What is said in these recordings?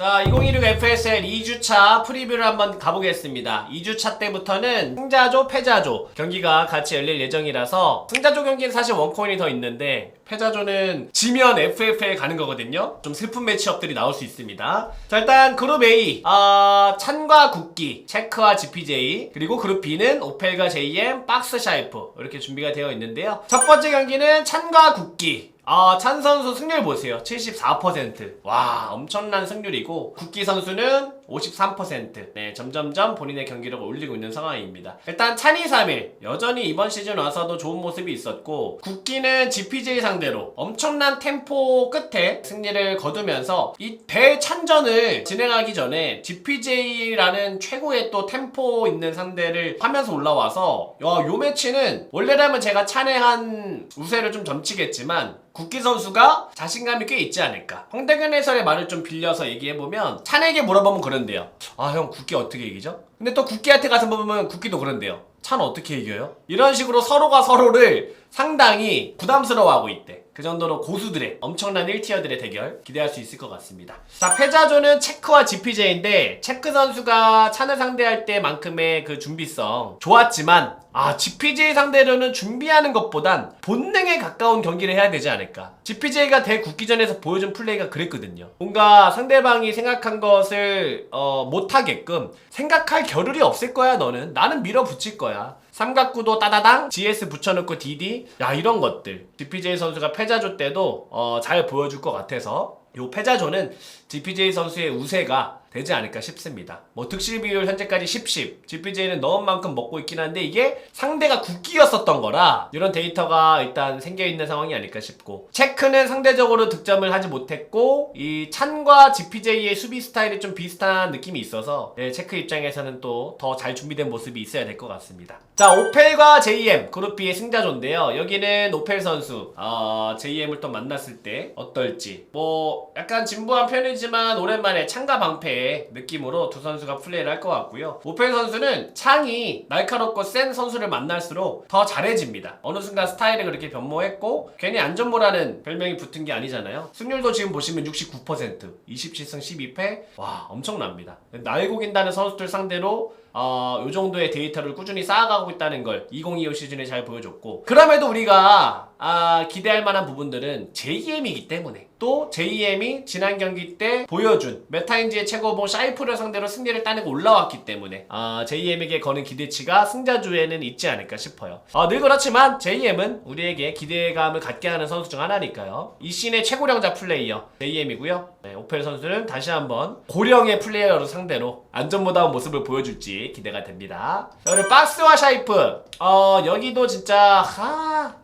자, 2016 FSL 2주차 프리뷰를 한번 가보겠습니다. 2주차 때부터는 승자조, 패자조 경기가 같이 열릴 예정이라서 승자조 경기는 사실 원코인이 더 있는데 패자조는 지면 FF에 가는 거거든요. 좀 슬픈 매치업들이 나올 수 있습니다. 자, 일단 그룹 A, 아, 찬과 국기, 체크와 GPJ, 그리고 그룹 B는 오펠과 JM, 박스 샤이프 이렇게 준비가 되어 있는데요. 첫 번째 경기는 찬과 국기. 아, 찬 선수 승률 보세요. 74%. 와, 엄청난 승률이고, 국기 선수는 53%. 네, 점점점 본인의 경기력을 올리고 있는 상황입니다. 일단 찬이 3일. 여전히 이번 시즌 와서도 좋은 모습이 있었고, 국기는 GPJ 상대로 엄청난 템포 끝에 승리를 거두면서 이 대찬전을 진행하기 전에 GPJ라는 최고의 또 템포 있는 상대를 하면서 올라와서, 야, 요 매치는 원래라면 제가 찬의 한 우세를 좀 점치겠지만, 국기 선수가 자신감이 꽤 있지 않을까. 황대근 해설의 말을 좀 빌려서 얘기해보면, 찬에게 물어보면 그런데요. 아, 형, 국기 어떻게 이기죠? 근데 또 국기한테 가서 보면 국기도 그런데요. 찬 어떻게 이겨요? 이런 식으로 서로가 서로를 상당히 부담스러워하고 있대. 그 정도로 고수들의 엄청난 1티어들의 대결 기대할 수 있을 것 같습니다. 자, 패자조는 체크와 GPJ인데 체크 선수가 찬을 상대할 때만큼의 그 준비성 좋았지만 아, GPJ 상대로는 준비하는 것보단 본능에 가까운 경기를 해야 되지 않을까. GPJ가 대국기전에서 보여준 플레이가 그랬거든요. 뭔가 상대방이 생각한 것을 어, 못하게끔 생각할 겨를이 없을 거야, 너는. 나는 밀어붙일 거야. 삼각구도 따다당, GS 붙여놓고 DD, 야, 이런 것들. GPJ 선수가 패자조 때도 어, 잘 보여줄 것 같아서 요 패자조는 GPJ 선수의 우세가 되지 않을까 싶습니다. 뭐 득실 비율 현재까지 10, 10. GPJ는 넣은 만큼 먹고 있긴 한데 이게 상대가 국기였었던 거라 이런 데이터가 일단 생겨 있는 상황이 아닐까 싶고 체크는 상대적으로 득점을 하지 못했고 이 찬과 GPJ의 수비 스타일이 좀 비슷한 느낌이 있어서 네, 체크 입장에서는 또 더 잘 준비된 모습이 있어야 될 것 같습니다. 자 오펠과 JM 그룹 B의 승자조인데요. 여기는 오펠 선수 어, JM을 또 만났을 때 어떨지 뭐 약간 진부한 편이지만 오랜만에 창과 방패 느낌으로 두 선수가 플레이를 할 것 같고요. 오펠 선수는 창이 날카롭고 센 선수를 만날수록 더 잘해집니다. 어느 순간 스타일이 그렇게 변모했고 괜히 안전모라는 별명이 붙은 게 아니잖아요. 승률도 지금 보시면 69% 27승 12패 와 엄청납니다. 날고긴다는 선수들 상대로 어, 요 정도의 데이터를 꾸준히 쌓아가고 있다는 걸 2025 시즌에 잘 보여줬고 그럼에도 우리가 아, 기대할 만한 부분들은 JM이기 때문에 또 JM이 지난 경기 때 보여준 메타인지의 최고봉 샤이프를 상대로 승리를 따내고 올라왔기 때문에 아, JM에게 거는 기대치가 승자주에는 있지 않을까 싶어요. 아, 늘 그렇지만 JM은 우리에게 기대감을 갖게 하는 선수 중 하나니까요. 이 씬의 최고령자 플레이어 JM이고요. 네, 오펠 선수는 다시 한번 고령의 플레이어로 상대로 안전보다운 모습을 보여줄지 기대가 됩니다. 자, 그리고 박스와 샤이프 어 여기도 진짜 하...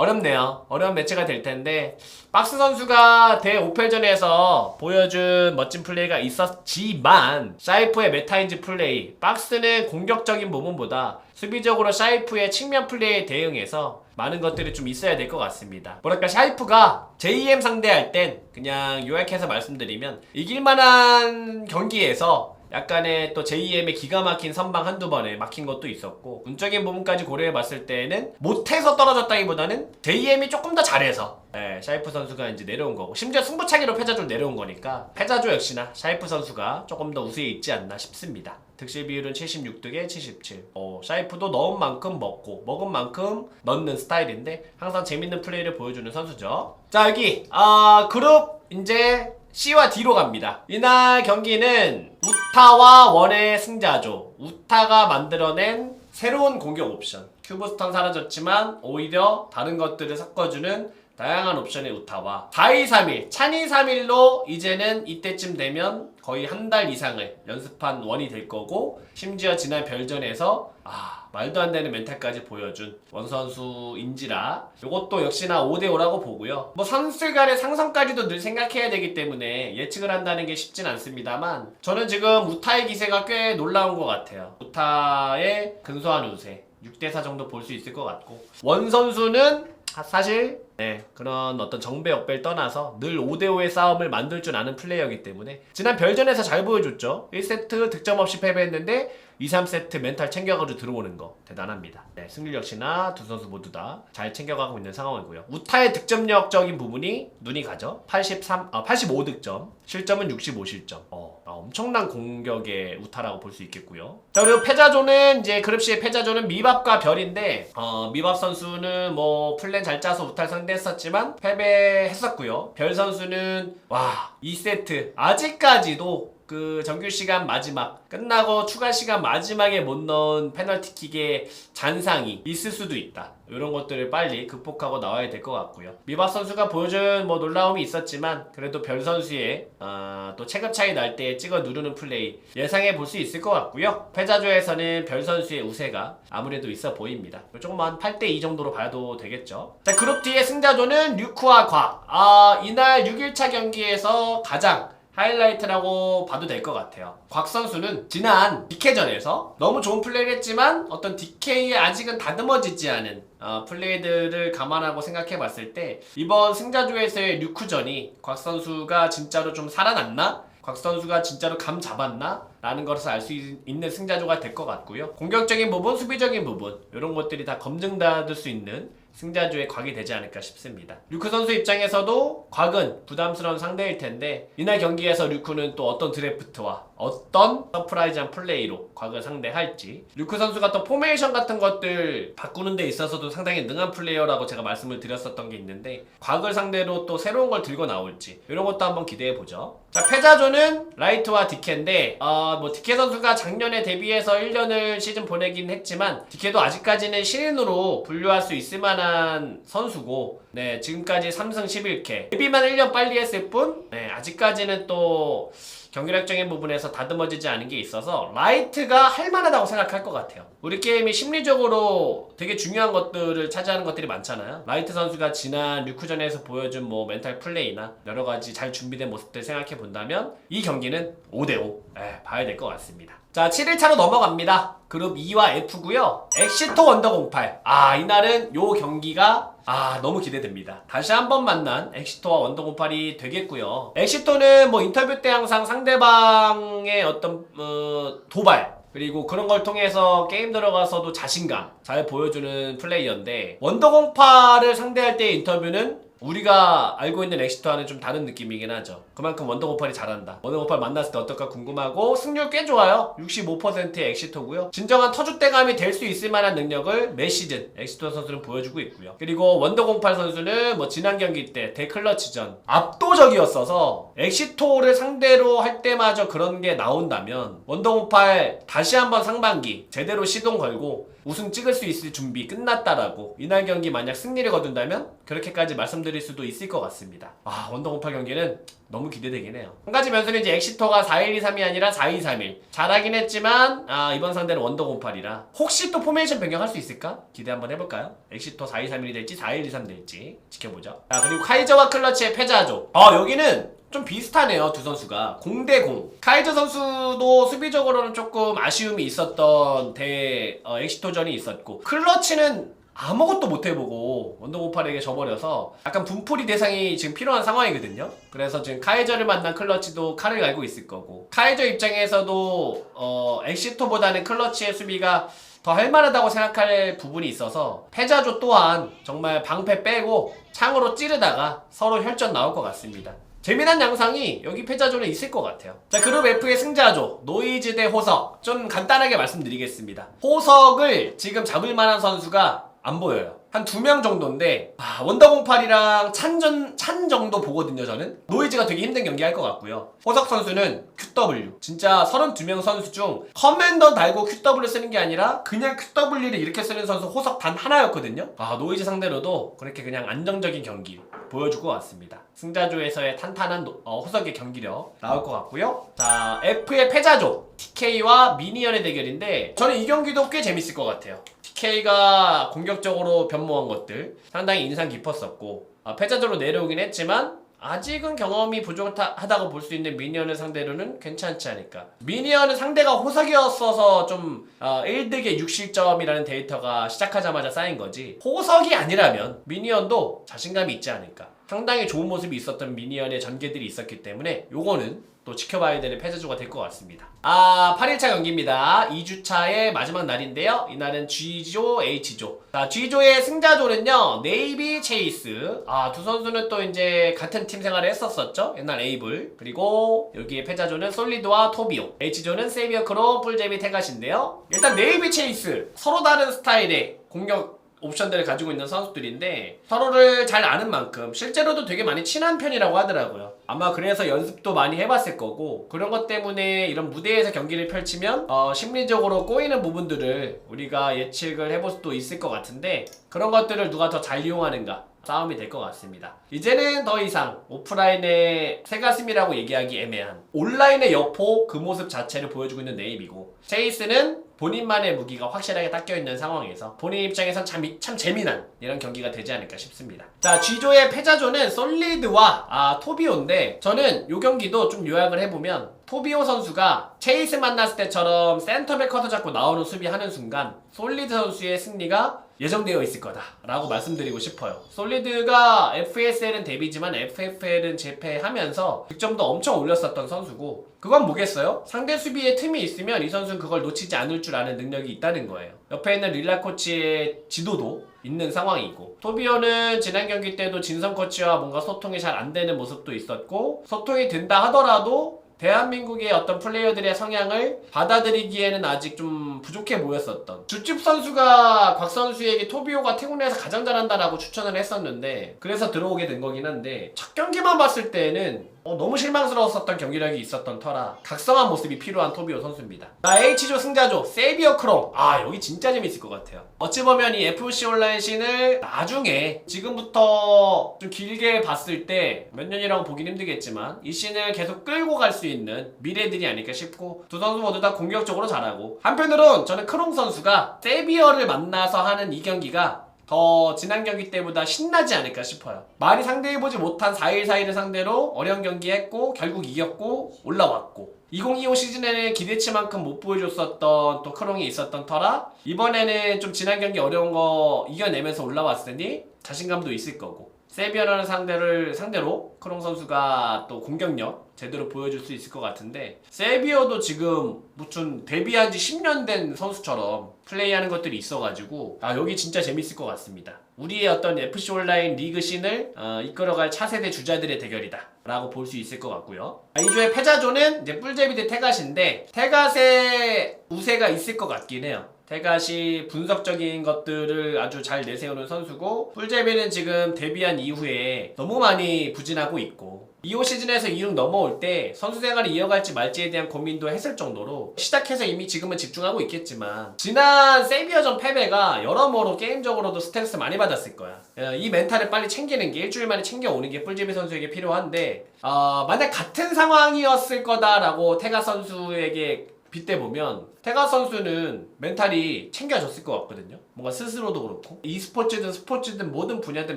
어렵네요. 어려운 매치가 될 텐데 박스 선수가 대 오펠전에서 보여준 멋진 플레이가 있었지만 샤이프의 메타인지 플레이 박스는 공격적인 부분보다 수비적으로 샤이프의 측면 플레이에 대응해서 많은 것들이 좀 있어야 될 것 같습니다. 뭐랄까 샤이프가 JM 상대할 땐 그냥 요약해서 말씀드리면 이길만한 경기에서 약간의 또 JM의 기가 막힌 선방 한두 번에 막힌 것도 있었고 운적인 부분까지 고려해 봤을 때는 못해서 떨어졌다기보다는 JM이 조금 더 잘해서 예, 샤이프 선수가 이제 내려온 거고 심지어 승부차기로 패자조 내려온 거니까 패자조 역시나 샤이프 선수가 조금 더 우세에 있지 않나 싶습니다. 득실 비율은 76득에 77. 어, 샤이프도 넣은 만큼 먹고 먹은 만큼 넣는 스타일인데 항상 재밌는 플레이를 보여주는 선수죠. 자 여기 아 그룹 이제 C와 D로 갑니다. 이날 경기는 우타와 원의 승자조. 우타가 만들어낸 새로운 공격 옵션. 큐브스턴 사라졌지만 오히려 다른 것들을 섞어주는 다양한 옵션의 우타와 4-2-3-1, 찬이 3일로 이제는 이때쯤 되면 거의 한 달 이상을 연습한 원이 될 거고 심지어 지난 별전에서 아 말도 안 되는 멘탈까지 보여준 원 선수인지라 이것도 역시나 5대5라고 보고요. 뭐 선수들 간의 상성까지도 늘 생각해야 되기 때문에 예측을 한다는 게 쉽진 않습니다만 저는 지금 우타의 기세가 꽤 놀라운 것 같아요. 우타의 근소한 우세 6대4 정도 볼 수 있을 것 같고 원 선수는 하- 사실 네, 그런 어떤 정배 역배를 떠나서 늘 5대5의 싸움을 만들 줄 아는 플레이어이기 때문에 지난 별전에서 잘 보여줬죠. 1세트 득점 없이 패배했는데 2, 3세트 멘탈 챙겨가지고 들어오는 거 대단합니다. 네, 승률 역시나 두 선수 모두 다 잘 챙겨가고 있는 상황이고요. 우타의 득점력적인 부분이 눈이 가죠. 83, 아, 85득점 실점은 65실점. 어, 아, 엄청난 공격의 우타라고 볼 수 있겠고요. 자 그리고 패자조는 이제 그룹시의 패자조는 미밥과 별인데 어, 미밥 선수는 뭐 플랜 잘 짜서 우타를 상대했었지만 패배했었고요. 별 선수는 와 2세트 아직까지도 그 정규 시간 마지막 끝나고 추가 시간 마지막에 못 넣은 페널티킥의 잔상이 있을 수도 있다. 이런 것들을 빨리 극복하고 나와야 될 것 같고요. 미바 선수가 보여준 뭐 놀라움이 있었지만 그래도 별 선수의 아, 또 체급 차이 날 때 찍어 누르는 플레이 예상해 볼 수 있을 것 같고요. 패자조에서는 별 선수의 우세가 아무래도 있어 보입니다. 조금 한 8대 2 정도로 봐도 되겠죠. 자 그룹 D의 승자조는 류크와 곽. 아 이날 6일차 경기에서 가장 하이라이트라고 봐도 될 것 같아요. 곽 선수는 지난 디케전에서 너무 좋은 플레이를 했지만 어떤 DK에 아직은 다듬어지지 않은 어, 플레이들을 감안하고 생각해 봤을 때 이번 승자조에서의 류크전이 곽 선수가 진짜로 좀 살아났나? 곽 선수가 진짜로 감 잡았나? 라는 것을 알 수 있는 승자조가 될 것 같고요. 공격적인 부분, 수비적인 부분 이런 것들이 다 검증받을 수 있는 승자조의 곽이 되지 않을까 싶습니다. 류크 선수 입장에서도 곽은 부담스러운 상대일 텐데 이날 경기에서 류크는 또 어떤 드래프트와 어떤 서프라이즈한 플레이로 곽을 상대할지 류크 선수가 또 포메이션 같은 것들 바꾸는 데 있어서도 상당히 능한 플레이어라고 제가 말씀을 드렸었던 게 있는데 곽을 상대로 또 새로운 걸 들고 나올지 이런 것도 한번 기대해 보죠. 자 패자조는 라이트와 디케인데 어, 뭐 디케 선수가 작년에 데뷔해서 1년을 시즌 보내긴 했지만 디케도 아직까지는 신인으로 분류할 수 있을 만한 선수고 네 지금까지 3승 11캐 데뷔만 1년 빨리 했을 뿐 네, 아직까지는 또 경기력적인 부분에서 다듬어지지 않은 게 있어서 라이트가 할만하다고 생각할 것 같아요. 우리 게임이 심리적으로 되게 중요한 것들을 차지하는 것들이 많잖아요. 라이트 선수가 지난 류크전에서 보여준 뭐 멘탈 플레이나 여러 가지 잘 준비된 모습들 생각해 본다면 이 경기는 5대5 에, 봐야 될 것 같습니다. 자, 7일차로 넘어갑니다. 그룹 2와 F고요. 엑시토 원더 08. 아, 이날은 요 경기가 아, 너무 기대됩니다. 다시 한번 만난 엑시토와 원더 08이 되겠고요. 엑시토는 뭐 인터뷰 때 항상 상대방의 어떤 어, 도발 그리고 그런 걸 통해서 게임 들어가서도 자신감 잘 보여주는 플레이어인데 원더 08을 상대할 때의 인터뷰는 우리가 알고 있는 엑시토와는 좀 다른 느낌이긴 하죠. 그만큼 원더 08이 잘한다. 원더 08 만났을 때 어떨까 궁금하고 승률 꽤 좋아요. 65%의 엑시토고요. 진정한 터줏대감이 될 수 있을 만한 능력을 매 시즌 엑시토 선수는 보여주고 있고요. 그리고 원더 08 선수는 뭐 지난 경기 때 대클러치전 압도적이었어서 엑시토를 상대로 할 때마저 그런 게 나온다면 원더 08 다시 한번 상반기 제대로 시동 걸고 우승 찍을 수 있을 준비 끝났다라고 이날 경기 만약 승리를 거둔다면 그렇게까지 말씀드릴 수도 있을 것 같습니다. 아 원더 08 경기는 너무 기대되긴 해요. 한 가지 변수는 이제 엑시토가 4-1-2-3이 아니라 4-2-3-1 잘하긴 했지만 아 이번 상대는 원더 08이라 혹시 또 포메이션 변경할 수 있을까? 기대 한번 해볼까요? 엑시토 4-2-3-1이 될지 4-1-2-3 될지 지켜보죠. 자 그리고 카이저와 클러치의 패자조. 아 여기는 좀 비슷하네요 두 선수가 공대0 카이저 선수도 수비적으로는 조금 아쉬움이 있었던 대 어, 엑시토전이 있었고 클러치는 아무것도 못 해보고 원더고팔에게 져버려서 약간 분풀이 대상이 지금 필요한 상황이거든요 그래서 지금 카이저를 만난 클러치도 칼을 갈고 있을 거고 카이저 입장에서도 어, 엑시토보다는 클러치의 수비가 더 할만하다고 생각할 부분이 있어서 패자조 또한 정말 방패 빼고 창으로 찌르다가 서로 혈전 나올 것 같습니다. 재미난 양상이 여기 패자조는 있을 것 같아요. 자, 그룹 F의 승자조, 노이즈 대 호석. 좀 간단하게 말씀드리겠습니다. 호석을 지금 잡을 만한 선수가 안 보여요. 한 두 명 정도인데, 아, 원더08이랑 찬전, 찬 정도 보거든요, 저는. 노이즈가 되게 힘든 경기 할 것 같고요. 호석 선수는 QW. 진짜 32명 선수 중 커맨더 달고 QW 쓰는 게 아니라 그냥 QW를 이렇게 쓰는 선수 호석 단 하나였거든요. 아, 노이즈 상대로도 그렇게 그냥 안정적인 경기 보여줄 것 같습니다. 승자조에서의 탄탄한 노- 어, 호석의 경기력 나올 것 같고요. 자, F의 패자조 TK와 미니언의 대결인데 저는 이 경기도 꽤 재밌을 것 같아요. TK가 공격적으로 변모한 것들 상당히 인상 깊었었고 아, 패자조로 내려오긴 했지만 아직은 경험이 부족하다고 볼 수 있는 미니언을 상대로는 괜찮지 않을까. 미니언은 상대가 호석이었어서 좀 어, 1득에 6실점이라는 데이터가 시작하자마자 쌓인 거지. 호석이 아니라면 미니언도 자신감이 있지 않을까. 상당히 좋은 모습이 있었던 미니언의 전개들이 있었기 때문에 요거는 또 지켜봐야 되는 패자조가 될 것 같습니다. 아, 8일차 경기입니다. 2주차의 마지막 날인데요. 이날은 G조, H조. 자, G조의 승자조는요, 네이비, 체이스. 아, 두 선수는 또 이제 같은 팀 생활을 했었었죠. 옛날 에이블. 그리고 여기에 패자조는 솔리드와 토비오. H조는 세비어 크로, 뿔제비, 테가시인데요. 일단 네이비, 체이스. 서로 다른 스타일의 공격 옵션들을 가지고 있는 선수들인데 서로를 잘 아는 만큼 실제로도 되게 많이 친한 편이라고 하더라고요. 아마 그래서 연습도 많이 해봤을 거고 그런 것 때문에 이런 무대에서 경기를 펼치면 어, 심리적으로 꼬이는 부분들을 우리가 예측을 해볼 수도 있을 것 같은데 그런 것들을 누가 더 잘 이용하는가 싸움이 될 것 같습니다. 이제는 더 이상 오프라인의 새가슴이라고 얘기하기 애매한 온라인의 여포 그 모습 자체를 보여주고 있는 네이비고 체이스는 본인만의 무기가 확실하게 닦여 있는 상황에서 본인 입장에선 참, 이- 참 재미난 이런 경기가 되지 않을까 싶습니다. 자, G조의 패자조는 솔리드와 아, 토비오인데 저는 이 경기도 좀 요약을 해보면 토비오 선수가 체이스 만났을 때처럼 센터백 커터 잡고 나오는 수비하는 순간 솔리드 선수의 승리가 예정되어 있을 거다라고 말씀드리고 싶어요. 솔리드가 FSL은 데뷔지만 FFL은 재패하면서 득점도 엄청 올렸었던 선수고 그건 뭐겠어요? 상대 수비에 틈이 있으면 이 선수는 그걸 놓치지 않을 줄 아는 능력이 있다는 거예요. 옆에 있는 릴라 코치의 지도도 있는 상황이고 토비오는 지난 경기 때도 진성 코치와 뭔가 소통이 잘 안 되는 모습도 있었고 소통이 된다 하더라도 대한민국의 어떤 플레이어들의 성향을 받아들이기에는 아직 좀 부족해 보였었던 주집 선수가 곽 선수에게 토비오가 태국 내에서 가장 잘한다라고 추천을 했었는데 그래서 들어오게 된 거긴 한데 첫 경기만 봤을 때는 어, 너무 실망스러웠었던 경기력이 있었던 터라 각성한 모습이 필요한 토비오 선수입니다. 자, H조 승자조 세비어 크롱 아 여기 진짜 재밌을 것 같아요. 어찌 보면 이 FC 온라인 씬을 나중에 지금부터 좀 길게 봤을 때 몇 년이라고 보긴 힘들겠지만 이 씬을 계속 끌고 갈 수 있는 미래들이 아닐까 싶고 두 선수 모두 다 공격적으로 잘하고 한편으론 저는 크롱 선수가 세비어를 만나서 하는 이 경기가 더 지난 경기 때보다 신나지 않을까 싶어요. 많이 상대해보지 못한 4일4일을 상대로 어려운 경기 했고 결국 이겼고 올라왔고 2025 시즌에는 기대치만큼 못 보여줬었던 또 크롱이 있었던 터라 이번에는 좀 지난 경기 어려운 거 이겨내면서 올라왔으니 자신감도 있을 거고 세비어라는 상대를 상대로 크롱 선수가 또 공격력 제대로 보여줄 수 있을 것 같은데 세비어도 지금 무슨 데뷔한 지 10년 된 선수처럼 플레이하는 것들이 있어가지고 아 여기 진짜 재밌을 것 같습니다. 우리의 어떤 FC 온라인 리그 씬을 어, 이끌어갈 차세대 주자들의 대결이다. 라고 볼 수 있을 것 같고요. 아, 이조의 패자조는 이제 뿔제비 대 태갓인데 태갓의 우세가 있을 것 같긴 해요. 태갓이 분석적인 것들을 아주 잘 내세우는 선수고 뿔제비는 지금 데뷔한 이후에 너무 많이 부진하고 있고 2호 시즌에서 2등 넘어올 때 선수 생활을 이어갈지 말지에 대한 고민도 했을 정도로 시작해서 이미 지금은 집중하고 있겠지만 지난 세비어전 패배가 여러모로 게임적으로도 스트레스 많이 받았을 거야. 어, 이 멘탈을 빨리 챙기는 게 일주일 만에 챙겨오는 게 뿔제비 선수에게 필요한데 어, 만약 같은 상황이었을 거다라고 태가 선수에게 빗대 보면 태가 선수는 멘탈이 챙겨졌을 것 같거든요. 뭔가 스스로도 그렇고 e스포츠든 스포츠든 모든 분야든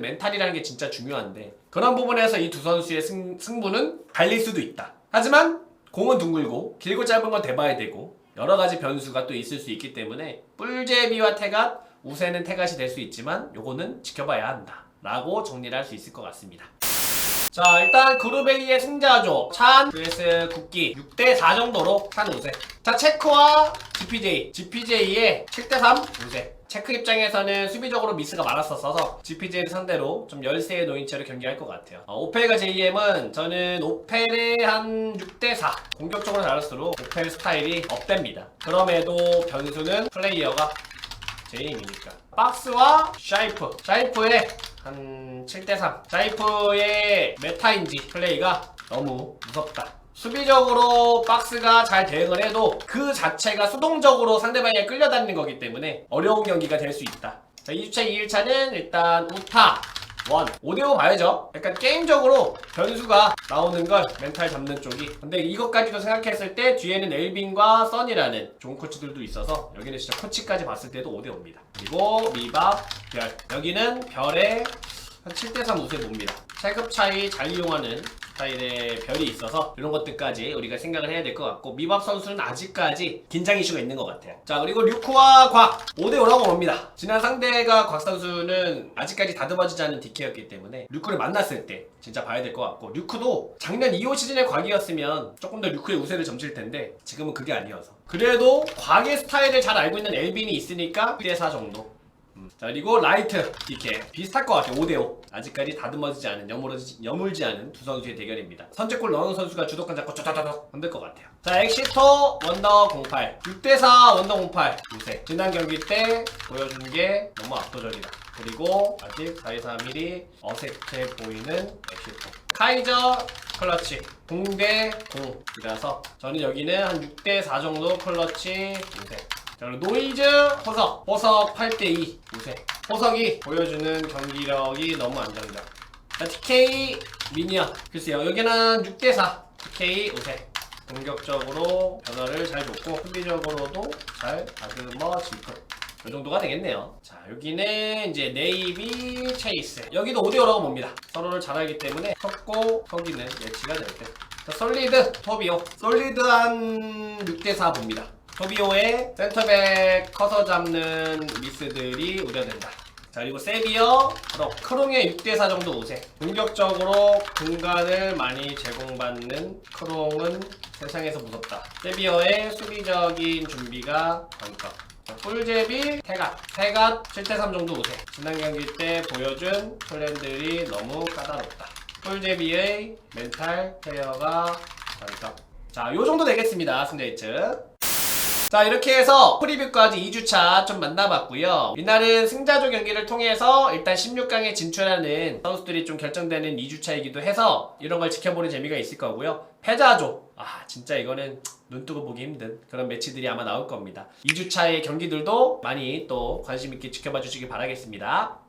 멘탈이라는 게 진짜 중요한데 그런 부분에서 이 두 선수의 승, 승부는 갈릴 수도 있다. 하지만 공은 둥글고 길고 짧은 건 대봐야 되고 여러 가지 변수가 또 있을 수 있기 때문에 뿔제비와 태갓 우세는 태갓이 될 수 있지만 요거는 지켜봐야 한다. 라고 정리를 할 수 있을 것 같습니다. 자 일단 그루벨리의 승자조 찬 vs 국기 6대4 정도로 찬 우세. 자 체크와 GPJ GPJ의 7대3 우세. 체크 입장에서는 수비적으로 미스가 많았었어서 GPJ를 상대로 좀 열세에 놓인 채로 경기할 것 같아요. 어, 오펠과 JM은 저는 오펠의 한 6대4 공격적으로 잘할수록 오펠 스타일이 업됩니다. 그럼에도 변수는 플레이어가 JM이니까. 박스와 샤이프. 샤이프의 한 7대3 샤이프의 메타인지 플레이가 너무 무섭다. 수비적으로 박스가 잘 대응을 해도 그 자체가 수동적으로 상대방에 끌려다니는 거기 때문에 어려운 경기가 될 수 있다. 자 2주차 2일차는 일단 우타 원. 5대5 봐야죠. 약간 게임적으로 변수가 나오는 걸 멘탈 잡는 쪽이. 근데 이것까지도 생각했을 때 뒤에는 엘빈과 써니라는 좋은 코치들도 있어서 여기는 진짜 코치까지 봤을 때도 5대5입니다. 그리고 미밥 별. 여기는 별의 한 7대3 우세 봅니다. 체급 차이 잘 이용하는 스타일의 별이 있어서 이런 것들까지 우리가 생각을 해야 될 것 같고 미밥 선수는 아직까지 긴장 이슈가 있는 것 같아요. 자 그리고 류크와 곽 5대5라고 봅니다. 지난 상대가 곽 선수는 아직까지 다듬어지지 않은 DK였기 때문에 류크를 만났을 때 진짜 봐야 될 것 같고 류크도 작년 2호 시즌의 곽이었으면 조금 더 류크의 우세를 점칠 텐데 지금은 그게 아니어서 그래도 곽의 스타일을 잘 알고 있는 엘빈이 있으니까 1대4 정도 음. 자 그리고 라이트 DK 비슷할 것 같아요 5대5 아직까지 다듬어지지 않은 여물지, 여물지 않은 두 선수의 대결입니다. 선제골 넣은 선수가 주도권 잡고 쪼쪼쪼 흔들 것 같아요. 자 엑시토 원더 08 6대4 원더 08 요새 지난 경기 때 보여준 게 너무 압도적이다. 그리고 아직 423일이 어색해 보이는 엑시토. 카이저 클러치. 공대 0이라서 저는 여기는 한 6대4 정도 클러치 요새 자, 그리고 노이즈 호석. 호석 8대2 우세 호석이 보여주는 경기력이 너무 안정적 자, TK 미니언 글쎄요 여기는 6대4 TK 우세 공격적으로 변화를 잘 줬고 수비적으로도 잘 다듬어질 것. 이 정도가 되겠네요. 자, 여기는 이제 네이비 체이스. 여기도 5대5라고 봅니다. 서로를 잘 알기 때문에 섞고 서기는 예치가 될 듯. 자, 솔리드, 토비오. 솔리드한 6대4 봅니다. 토비오의 센터백 커서 잡는 미스들이 우려된다. 자 그리고 세비어 크롱 크롱의 6대4 정도 우세. 공격적으로 공간을 많이 제공받는 크롱은 세상에서 무섭다. 세비어의 수비적인 준비가 자, 꿀제비 태갓. 태갓 7대3 정도 우세. 지난 경기 때 보여준 플랜들이 너무 까다롭다. 꿀제비의 멘탈 케어가 관건 자요 정도 되겠습니다 승자이츠 자 이렇게 해서 프리뷰까지 2주차 좀 만나봤고요. 이날은 승자조 경기를 통해서 일단 16강에 진출하는 선수들이 좀 결정되는 2주차이기도 해서 이런 걸 지켜보는 재미가 있을 거고요. 패자조. 아 진짜 이거는 눈 뜨고 보기 힘든 그런 매치들이 아마 나올 겁니다. 2주차의 경기들도 많이 또 관심 있게 지켜봐 주시기 바라겠습니다